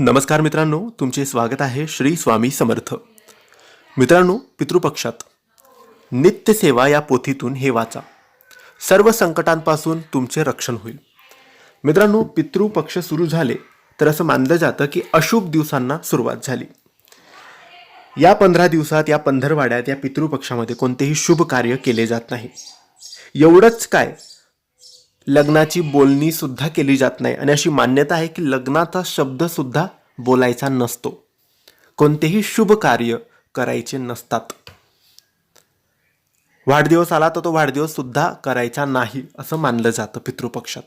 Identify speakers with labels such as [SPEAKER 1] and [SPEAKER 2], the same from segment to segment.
[SPEAKER 1] नमस्कार मित्रांनो तुमचे स्वागत आहे श्री स्वामी समर्थ. मित्रांनो पितृपक्षात नित्यसेवा या पोथीतून हे वाचा. सर्व संकटांपासून तुमचे रक्षण होईल. मित्रांनो पितृपक्ष सुरू झाले तर असं मानलं जातं की अशुभ दिवसांना सुरुवात झाली. या पंधरा दिवसात या पंधरवाड्यात या पितृपक्षामध्ये कोणतेही शुभ कार्य केले जात नाही. एवढंच काय लग्नाची बोलणी सुद्धा केली जात नाही. आणि अशी मान्यता आहे की लग्नाचा शब्द सुद्धा बोलायचा नसतो. कोणतेही शुभ कार्य करायचे नसतात. वाढदिवस आला तर तो वाढदिवस सुद्धा करायचा नाही असं मानलं जातं पितृपक्षात.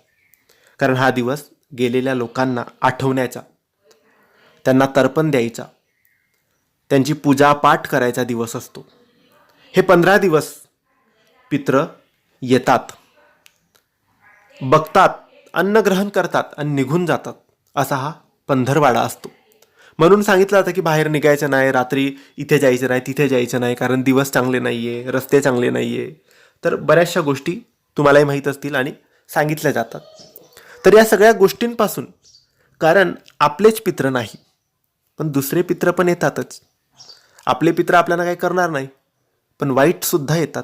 [SPEAKER 1] कारण हा दिवस गेलेल्या लोकांना आठवण्याचा त्यांना तर्पण द्यायचा त्यांची पूजापाठ करायचा दिवस असतो. हे पंधरा दिवस पित्र येतात. बघतात अन्न ग्रहण करतात आणि निघून जातात. असा हा पंधरवाडा असतो. म्हणून सांगितलं जातं की बाहेर निघायचं नाही रात्री इथे जायचं नाही तिथे जायचं नाही कारण दिवस चांगले नाही आहे रस्ते चांगले नाही आहे तर बऱ्याचशा गोष्टी तुम्हालाही माहीत असतील आणि सांगितल्या जातात. तर या सगळ्या गोष्टींपासून कारण आपलेच पित्र नाही पण दुसरे पित्र पण येतातच. आपले पित्र आपल्याला काही करणार नाही पण वाईटसुद्धा येतात.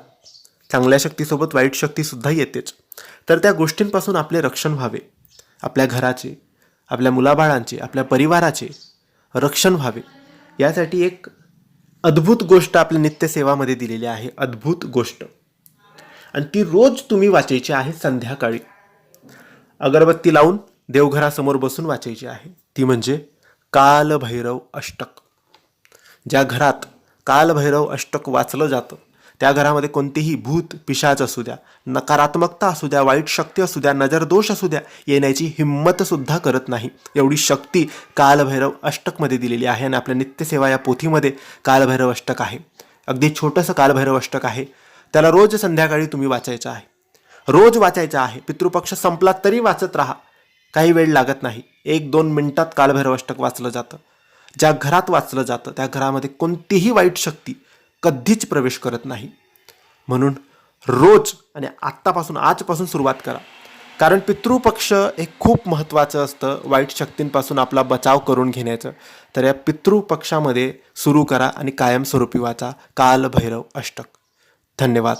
[SPEAKER 1] चांगल्या शक्तीसोबत वाईट शक्तीसुद्धा येतेच. तर त्या गोष्टींपासून आपले रक्षण व्हावे. आपल्या घराचे आपल्या मुलाबाळांचे आपल्या परिवाराचे रक्षण व्हावे. यासाठी एक अद्भुत गोष्ट आपल्या नित्यसेवामध्ये दिलेली आहे. अद्भुत गोष्ट. आणि ती रोज तुम्ही वाचायची आहे संध्याकाळी. अगरबत्ती लावून देवघरासमोर बसून वाचायची आहे. ती म्हणजे कालभैरव अष्टक. ज्या घरात कालभैरव अष्टक वाचलं जातं त्या घरामध्ये कोणतेही भूत पिशाच असू द्या नकारात्मकता असू द्या वाईट शक्ती असू द्या नजरदोष असू द्या येण्याची हिंमतसुद्धा करत नाही. एवढी शक्ती कालभैरव अष्टकमध्ये दिलेली आहे आणि आपल्या नित्यसेवा या पोथीमध्ये कालभैरव अष्टक आहे. अगदी छोटंसं कालभैरव अष्टक आहे. त्याला रोज संध्याकाळी तुम्ही वाचायचं आहे. रोज वाचायचं आहे. पितृपक्ष संपला तरी वाचत राहा. काही वेळ लागत नाही. एक दोन मिनिटात कालभैरव अष्टक वाचलं जातं. ज्या घरात वाचलं जातं त्या घरामध्ये कोणतीही वाईट शक्ती कधीच प्रवेश करत नाही. म्हणून रोज आणि आत्तापासून आजपासून सुरुवात करा. कारण पितृपक्ष हे खूप महत्त्वाचं असतं. वाईट शक्तींपासून आपला बचाव करून घेण्याचं. तर या पितृपक्षामध्ये सुरू करा आणि कायमस्वरूपी वाचा. काल भैरव अष्टक. धन्यवाद.